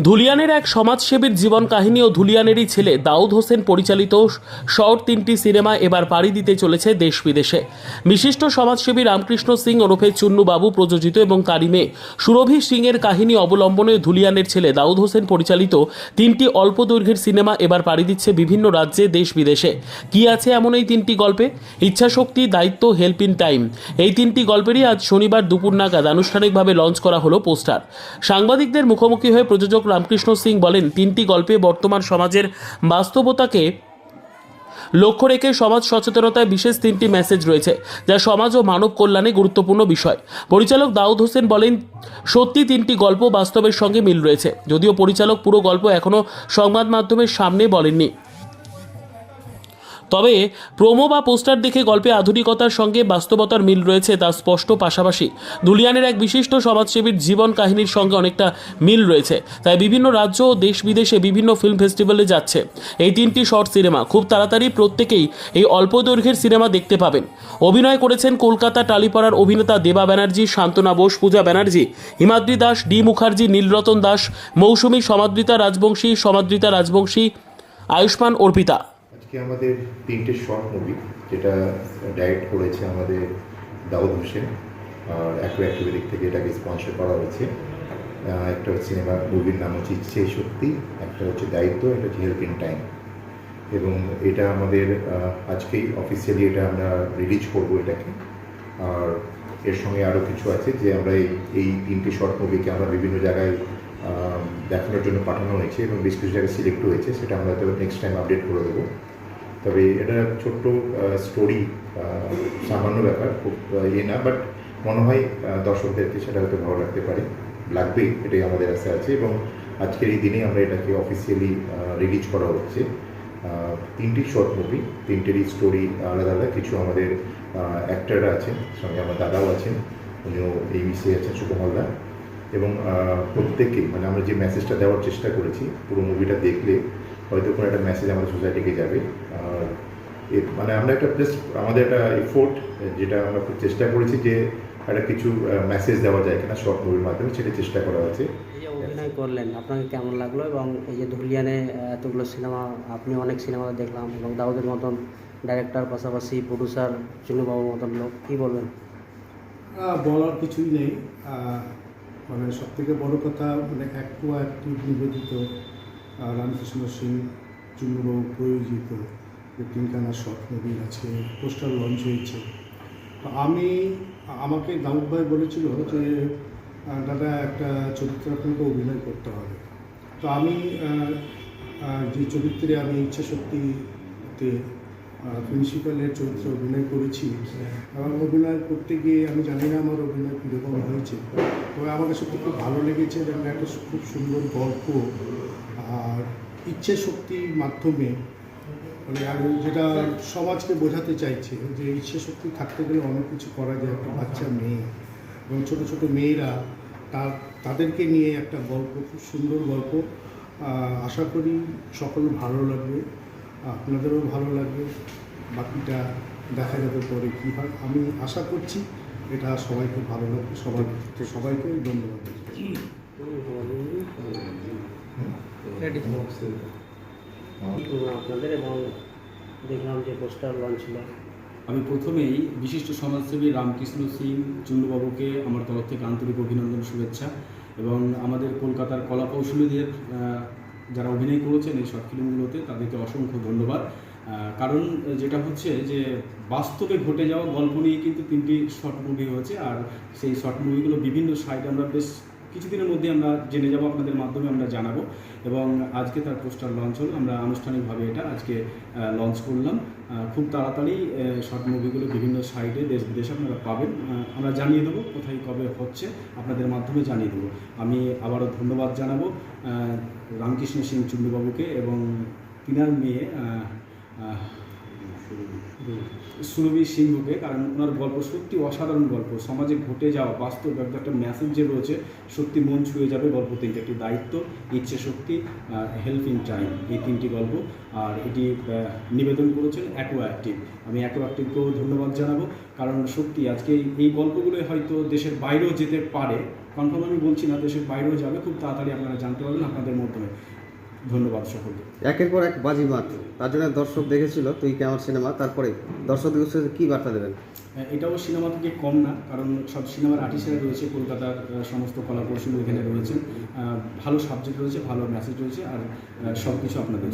ধুলিয়ানের এক সমাজসেবীর জীবন কাহিনী ও ধুলিয়ানেরই ছেলে দাউদ হোসেন পরিচালিত শর্ট তিনটি সিনেমা এবার পাড়ি দিতে চলেছে দেশ বিদেশে। বিশিষ্ট সমাজসেবী রামকৃষ্ণ সিং ওরফে চুন্নু বাবু প্রযোজিত এবং তারই মেয়ে সুরভি সিংয়ের কাহিনী অবলম্বনে ধুলিয়ানের ছেলে দাউদ হোসেন পরিচালিত তিনটি অল্প দৈর্ঘ্যের সিনেমা এবার পাড়ি দিচ্ছে বিভিন্ন রাজ্যে দেশ বিদেশে। কি আছে এমন এই তিনটি গল্পে? ইচ্ছাশক্তি, দায়িত্ব হেল্প ইন টাইম এই তিনটি গল্পেরই আজ শনিবার দুপুর নাগাদ আনুষ্ঠানিকভাবে লঞ্চ করা হলো পোস্টার। সাংবাদিকদের মুখোমুখি হয়ে প্রযোজক রামকৃষ্ণ সিং বলেন, তিনটি গল্পে বর্তমান সমাজের বাস্তবতাকে লক্ষ্য রেখে সমাজ সচেতনতায় বিশেষ তিনটি মেসেজ রয়েছে, যা সমাজ ও মানব কল্যাণে গুরুত্বপূর্ণ বিষয়। পরিচালক দাউদ হোসেন বলেন, সত্যি তিনটি গল্প বাস্তবের সঙ্গে মিল রয়েছে, যদিও পরিচালক পুরো গল্প এখনও সংবাদ মাধ্যমের সামনে বলেননি। তবে প্রোমো বা পোস্টার দেখে গল্পে আধুনিকতার সঙ্গে বাস্তবতার মিল রয়েছে তা স্পষ্ট পাশাপাশি। দুলিয়ানের এক বিশিষ্ট সমাজসেবীর জীবন কাহিনীর সঙ্গে অনেকটা মিল রয়েছে। তাই বিভিন্ন রাজ্য ও দেশ বিদেশে বিভিন্ন ফিল্ম ফেস্টিভ্যালে যাচ্ছে। এই তিনটি শর্ট সিনেমা খুব তাড়াতাড়ি প্রত্যেকেই এই অল্প দৈর্ঘ্যের সিনেমা দেখতে পাবেন। অভিনয় করেছেন কলকাতা টালিপাড়ার অভিনেতা দেবা ব্যানার্জি, শান্তনা বোস, পূজা ব্যানার্জি, হিমাদ্রি দাস, ডি মুখার্জি, নীলরতন দাস, মৌসুমী সমাদৃতা রাজবংশী সমাদৃতা রাজবংশী, আয়ুষ্মান অর্পিতা। আজকে আমাদের তিনটে শর্ট মুভি যেটা ডাইরেক্ট করেছে আমাদের দাউদ হোসেন, আর অ্যাক্টিভ দিক থেকে এটাকে স্পন্সর করা হয়েছে। একটা সিনেমা মুভির নাম হচ্ছে ইচ্ছে শক্তি, একটা হচ্ছে দায়িত্ব, একটা হচ্ছে হেল্প ইন টাইম এবং এটা আমাদের আজকেই অফিসিয়ালি এটা আমরা রিলিজ করব এটাকে। আর এর সঙ্গে আরও কিছু আছে যে আমরা এই এই তিনটে শর্ট মুভিকে আমরা বিভিন্ন জায়গায় দেখানোর জন্য পাঠানো হয়েছে এবং বেশ কিছু জায়গায় সিলেক্ট হয়েছে, সেটা আমরা তো নেক্সট টাইম আপডেট করে দেবো। তবে এটা ছোট্ট স্টোরি সামান্য ব্যাপার, খুব ইয়ে না বাট মনে হয় দর্শকদেরকে সেটা হয়তো ভালো লাগতে পারে। লাগবে এটাই আমাদের আশা আছে এবং আজকের এই দিনে আমরা এটাকে অফিসিয়ালি রিলিজ করা হচ্ছে। তিনটি শর্ট মুভি তিনটেরই স্টোরি আলাদা আলাদা, কিছু আমাদের অ্যাক্টাররা আছেন, সঙ্গে আমার দাদাও আছেন, উনিও এই বিষয়ে আছেন সুকুমলদা এবং প্রত্যেকে মানে আমরা যে মেসেজটা দেওয়ার চেষ্টা করেছি, পুরো মুভিটা দেখলে হয়তো কোনো একটা মেসেজ আমাদের সোসাইটিকে যাবে। আর মানে আমরা একটা জাস্ট আমাদের একটা এফোর্ট যেটা আমরা খুব চেষ্টা করেছি যে একটা কিছু মেসেজ দেওয়া যায় কিনা শর্ট মুভির মাধ্যমে সেটা চেষ্টা করা হচ্ছে। এই যে অভিনয় করলেন আপনাকে কেমন লাগল? এবং এই যে ধুলিয়ানে এতগুলো সিনেমা আপনি অনেক সিনেমা দেখলাম এবং দাউদের মতন ডাইরেক্টর পাশাপাশি প্রডিউসার চুনুবাবুর মতন লোক কী বলবেন? বলার কিছুই নেই। মানে সব থেকে বড় কথা মানে একটু একটু নিবেদিত। রামকৃষ্ণ সিং চুন্নবাবু প্রয়োজিত তিনখানা শর্ট মুভি আছে, পোস্টার লঞ্চ হয়েছে। তো আমি, আমাকে দাউদ ভাই বলেছিল যে দাদা একটা চরিত্র আপনাকে অভিনয় করতে হবে। তো আমি যে চরিত্রে আমি ইচ্ছা শক্তিতে প্রিন্সিপালের চরিত্রে অভিনয় করেছি, আমার অভিনয় করতে গিয়ে আমি জানি না আমার অভিনয় কীরকম হয়েছে। তবে কাছে খুব খুব ভালো লেগেছে যেমন একটা খুব সুন্দর গল্প আর ইচ্ছে শক্তির মাধ্যমে মানে আর যেটা সমাজকে বোঝাতে চাইছে যে ইচ্ছে শক্তি থাকতে গেলে অনেক কিছু করা যায় একটা বাচ্চা মেয়ে এবং ছোটো ছোটো মেয়েরা তার তাদেরকে নিয়ে একটা গল্প খুব সুন্দর গল্প। আশা করি সকল ভালো লাগবে আপনাদেরও ভালো লাগবে। বাকিটা দেখা যাবে পরে কী হয়। আমি আশা করছি এটা সবাইকে ভালো লাগবে। সবাই সবাইকে ধন্যবাদ। আপনাদের এবং দেখলাম যে পোস্টার লঞ্চ ছিল আমি প্রথমেই বিশিষ্ট সমাজসেবী রামকৃষ্ণ সিং চুন্নুবাবুকে আমার তরফ থেকে আন্তরিক অভিনন্দন শুভেচ্ছা এবং আমাদের কলকাতার কলা কৌশলীদের যারা অভিনয় করেছেন এই শর্ট ফিল্মগুলোতে তাদেরকে অসংখ্য ধন্যবাদ। কারণ যেটা হচ্ছে যে বাস্তবে ঘটে যাওয়া গল্প নিয়ে কিন্তু তিনটি শর্ট মুভি হয়েছে আর সেই শর্ট মুভিগুলো বিভিন্ন সাইড আমরা বেশ কিছুদিনের মধ্যে আমরা জেনে যাব, আপনাদের মাধ্যমে আমরা জানাব। এবং আজকে তার পোস্টার লঞ্চ হল, আমরা আনুষ্ঠানিকভাবে এটা আজকে লঞ্চ করলাম। খুব তাড়াতাড়ি শর্ট মুভিগুলো বিভিন্ন সাইডে দেশ বিদেশে আপনারা পাবেন। আমরা জানিয়ে দেবো কোথায়, কবে হচ্ছে, আপনাদের মাধ্যমে জানিয়ে দেবো। আমি আবারও ধন্যবাদ জানাব রামকৃষ্ণ সিং চুন্ডুবাবুকে এবং তিনার মেয়ে সুরভি সিংহকে কারণ ওনার গল্প সত্যি অসাধারণ গল্প। সমাজে ঘটে যাওয়া বাস্তব একটা একটা মেসেজ যে রয়েছে, সত্যি মন ছুঁয়ে যাবে গল্প তিনটে একটি দায়িত্ব, ইচ্ছে শক্তি, আর হেল্প টাইম এই তিনটি গল্প। আর এটি নিবেদন করেছেন অ্যাকো অ্যাক্টিভ আমি অ্যাকো অ্যাক্টিভকেও ধন্যবাদ জানাব, কারণ সত্যি আজকে এই গল্পগুলো হয়তো দেশের বাইরেও যেতে পারে। কনফার্ম আমি বলছি না, দেশের বাইরেও যাবে, খুব তাড়াতাড়ি আপনারা জানতে পারবেন আপনাদের মাধ্যমে। ধন্যবাদ সকলকে। একের পর এক বাজি মাত তার জন্য দর্শক দেখেছিল তুই কেমন সিনেমা তারপরে দর্শকদের উদ্দেশ্যে কী বার্তা দেবেন? হ্যাঁ, এটাও সিনেমা থেকে কম না কারণ সব সিনেমার আর্টিস্টরা রয়েছে কলকাতার সমস্ত কলা কৌশল এখানে রয়েছেন ভালো সাবজেক্ট রয়েছে ভালো মেসেজ রয়েছে আর সব কিছু আপনাদের।